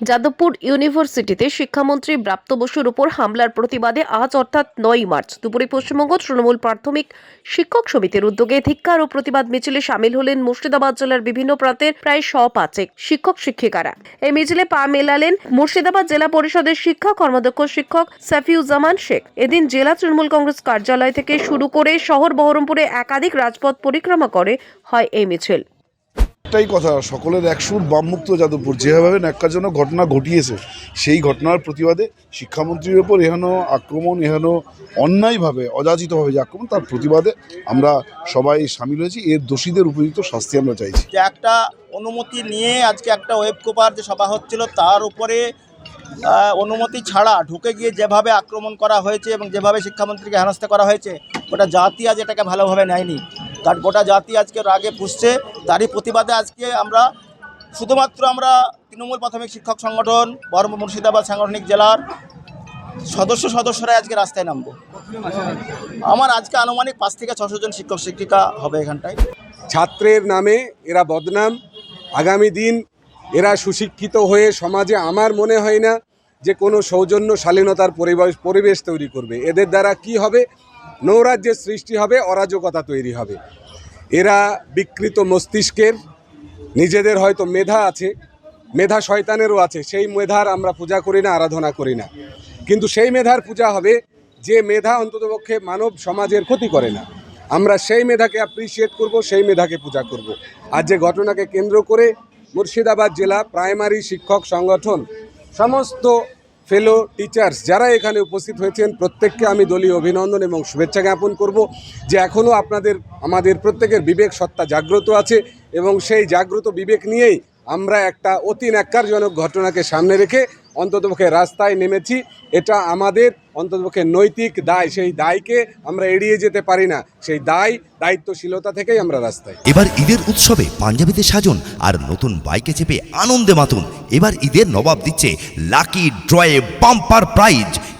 যাদবপুর ইউনিভার্সিটিতে শিক্ষামন্ত্রী ব্রাপ্ত বসুর উপর হামলার প্রতিবাদে আজ অর্থাৎ নয় মার্চ দুপুরে পশ্চিমবঙ্গ তৃণমূল প্রাথমিক শিক্ষক সমিতির উদ্যোগে ধিক্কার ও প্রতিবাদ মিছিলে সামিল হলেন মুর্শিদাবাদ জেলার বিভিন্ন প্রান্তের প্রায় শ পাঁচেক শিক্ষক শিক্ষিকারা। এই মিছিলে পা মেলালেন মুর্শিদাবাদ জেলা পরিষদের শিক্ষা কর্মাধ্যক্ষ শিক্ষক সাফিউজ্জামান শেখ। এদিন জেলা তৃণমূল কংগ্রেস কার্যালয় থেকে শুরু করে শহর বহরমপুরে একাধিক রাজপথ পরিক্রমা করে হয় এই মিছিল। একটাই কথা, সকলের একসুর বামমুক্ত যাদবপুর। যেভাবে ন্যাক্কারজনক ঘটনা ঘটিয়েছে, সেই ঘটনার প্রতিবাদে শিক্ষামন্ত্রীর ওপর এহেন আক্রমণ, এহেন অন্যায়ভাবে, অযাচিতভাবে যে আক্রমণ, তার প্রতিবাদে আমরা সবাই সামিল হয়েছি। এর দোষীদের উপযুক্ত শাস্তি আমরা চাইছি। যে একটা অনুমতি নিয়ে আজকে একটা ওয়েব কোপার যে সভা হচ্ছিল, তার উপরে অনুমতি ছাড়া ঢুকে গিয়ে যেভাবে আক্রমণ করা হয়েছে এবং যেভাবে শিক্ষামন্ত্রীকে হেনস্থা করা হয়েছে, ওটা জাতি আজ এটাকে ভালোভাবে নেয়নি। কারণ গোটা জাতি আজকে রাগে পুষছে। তারই প্রতিবাদে আজকে আমরা শুধুমাত্র আমরা তৃণমূল প্রাথমিক শিক্ষক সংগঠন বর্ম মুর্শিদাবাদ সাংগঠনিক জেলার সদস্য সদস্যরাই আজকে রাস্তায় নামবো। আমার আজকে আনুমানিক পাঁচ থেকে ছশো জন শিক্ষক শিক্ষিকা হবে এখানটায়। ছাত্রের নামে এরা বদনাম। আগামী দিন এরা সুশিক্ষিত হয়ে সমাজে আমার মনে হয় না যে কোনো সৌজন্য শালীনতার পরিবেশ পরিবেশ তৈরি করবে। এদের দ্বারা কি হবে? নৈরাজ্যের সৃষ্টি হবে, অরাজকতা তৈরি হবে। এরা বিকৃত মস্তিষ্কের, নিজেদের হয়তো মেধা আছে, মেধা শয়তানেরও আছে, সেই মেধার আমরা পূজা করি না, আরাধনা করি না। কিন্তু সেই মেধার পূজা হবে, যে মেধা অন্ততপক্ষে মানব সমাজের ক্ষতি করে না। আমরা সেই মেধাকে অ্যাপ্রিসিয়েট করব, সেই মেধাকে পূজা করব। আর যে ঘটনাকে কেন্দ্র করে মুর্শিদাবাদ জেলা প্রাইমারি শিক্ষক সংগঠন সমস্ত ফেলো টিচার্স যারা এখানে উপস্থিত হয়েছেন, প্রত্যেককে আমি দলীয় অভিনন্দন এবং শুভেচ্ছা জ্ঞাপন করব যে এখনও আপনাদের, আমাদের প্রত্যেকের বিবেক সত্তা জাগ্রত আছে এবং সেই জাগ্রত বিবেক নিয়েই আমরা একটা অতি ন্যাক্কারজনক ঘটনাকে সামনে রেখে অন্ততপক্ষে রাস্তায় নেমেছি। এটা আমাদের অন্ততপক্ষে নৈতিক দায়। সেই দায়কে আমরা এড়িয়ে যেতে পারি না। সেই দায়, দায়িত্বশীলতা থেকেই আমরা রাস্তায়। এবার ঈদের উৎসবে পাঞ্জাবিতে সাজন আর নতুন বাইকে চেপে আনন্দে মাতুন। এবার ঈদের নবাব দিচ্ছে লাকি ড্রয়ে বাম্পার প্রাইজ।